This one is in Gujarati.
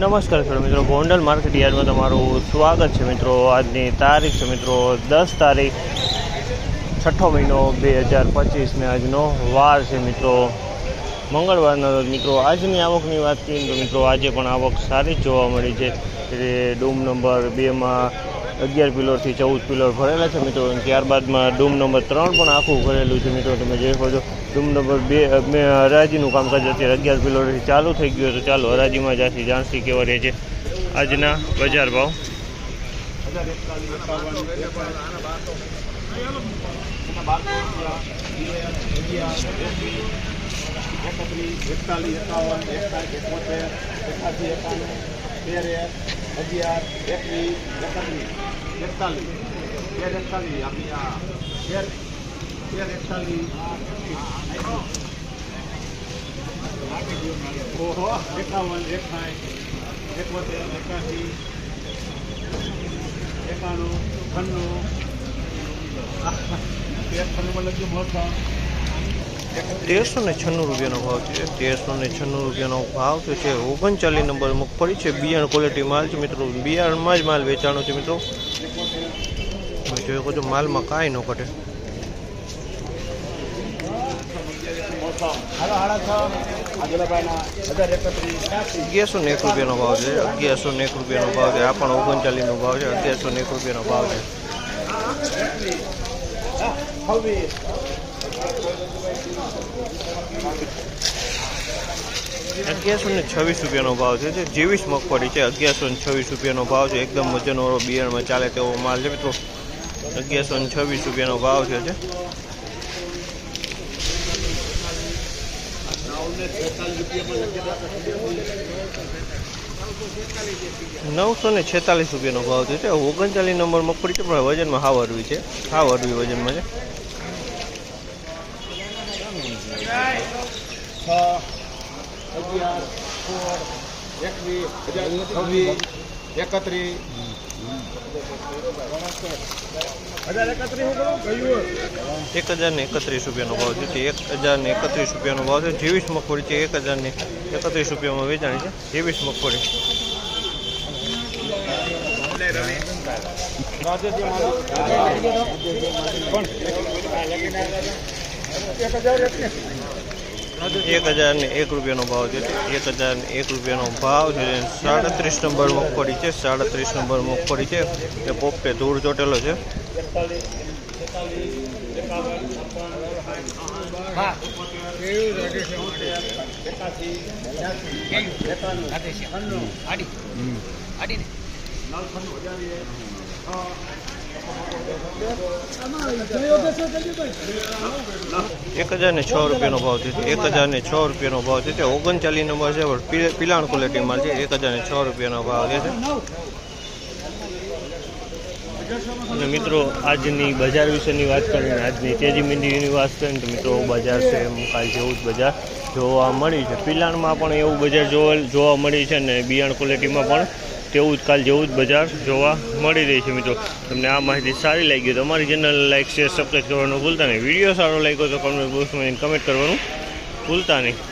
નમસ્કાર ખેડૂત મિત્રો, ગોંડલ માર્કેટ યાર્ડમાં તમારું સ્વાગત છે મિત્રો. આજની તારીખ છે મિત્રો, દસ તારીખ, છઠ્ઠો મહિનો બે હજાર પચીસને આજનો વાર છે મિત્રો. મંગળવારના મિત્રો, આજની આવકની વાત કરીએ તો મિત્રો, આજે પણ આવક સારી જ જોવા મળી છે. એટલે ડૂમ નંબર બેમાં અગિયાર પિલોરથી ચૌદ પિલોર ભરેલા છે મિત્રો ત્યારબાદમાં ડૂમ નંબર ત્રણ પણ આખું ભરેલું છે મિત્રો તમે જોઈ શકો છો ડૂમ નંબર બે મેં હરાજીનું કામકાજ અત્યારે અગિયાર પિલરથી ચાલુ થઈ ગયું તો ચાલો હરાજીમાં જાસી જાણસી કેવા રહે છે આજના બજાર ભાવ અગિયાર એકવીસ એકત્રીસ એકતાલીસ તેર એકતાલીસ આપણી આ તેર તેર એકતાલીસ ઓહો એકાવન એકસાઠ એકોતેર એકાસી એકાણું છન્નું તેર છન્નુંમાં લખ્યું મોટા તેરસો ને છન્નું રૂપિયાનો ભાવ છે. તેરસો ને છન્નું રૂપિયાનો ભાવ તો છે. ઓગણચાલીસ નંબર મગફળી છે. બિયારણ ક્વોલિટી માલ છે મિત્રો. બિયારણમાં જ માલ વેચાણો છે મિત્રો. તમે જોઈ શકો છો, માલમાં કાંઈ ન ઘટે. અગિયારસો ને એક રૂપિયાનો ભાવ છે. અગિયારસો ને એક રૂપિયાનો ભાવ છે. આ પણ ઓગણચાલીસનો ભાવ છે. અગિયારસો ને એક રૂપિયાનો ભાવ છે. અગિયારસો ને છવ્વીસ રૂપિયાનો ભાવ છે જે જેવીસ મગફળી છે. અગિયારસો ને છવ્વીસ રૂપિયાનો ભાવ છે. એકદમ વજનવાળો બિયારણમાં ચાલે તેવો માલ છે મિત્રો. અગિયારસો ને છવ્વીસ રૂપિયાનો ભાવ છે જે. નવસો ને છેતાલીસ રૂપિયાનો ભાવ છે. ઓગણચાલીસ નંબર મગફળી છે, પણ વજનમાં હાવ હરવી છે. હાવ હરવી વજનમાં છે. એકત્રીસ એક હજાર ને એકત્રીસ રૂપિયાનો ભાવ છે. એક હજાર ને એકત્રીસ રૂપિયાનો ભાવ છે. જેવીસ મગફળી છે, એક હજાર ને એકત્રીસ રૂપિયામાં વેચાણી છે. જેવીસ મગફળી. એકવીસ એક હજાર ને એક રૂપિયાનો ભાવ છે. એક હજાર ને એક રૂપિયાનો ભાવ છે. સાડત્રીસ નંબર મગફળી છે. સાડત્રીસ નંબર મગફળી છે. તે પોપટે ધૂળ ચોટેલો છે. એક હજાર ને છ રૂપિયાનો ભાવ થયો એક હજાર ને છ રૂપિયાનો ભાવ તે ઓગણચાલીસ નંબર છે પિલાણ ક્વોલિટી માલ છે. એક હજાર ને છ રૂપિયાનો ભાવ છે. અને મિત્રો, આજની બજાર વિશેની વાત કરીએ આજની તેજી મંદીની વાત કરીએ તો મિત્રો, બજાર છે એમ કાલ જેવું જ બજાર જોવા મળી છે. પિલાણમાં પણ એવું બજાર જોવા જોવા મળી છે ને, બિયાણ ક્વોલિટીમાં પણ તેવું જ, કાલ જેવું જ બજાર જોવા મળી રહી છે મિત્રો. તમને આ માહિતી સારી લાગી તો અમારી ચેનલ લાઈક શેર સબસ્ક્રાઈબ કરવાનું ભૂલતા નહીં. વીડિયો સારો લાગ્યો તો કમેન્ટ બોક્સમાં કમેન્ટ કરવાનું ભૂલતા નહીં.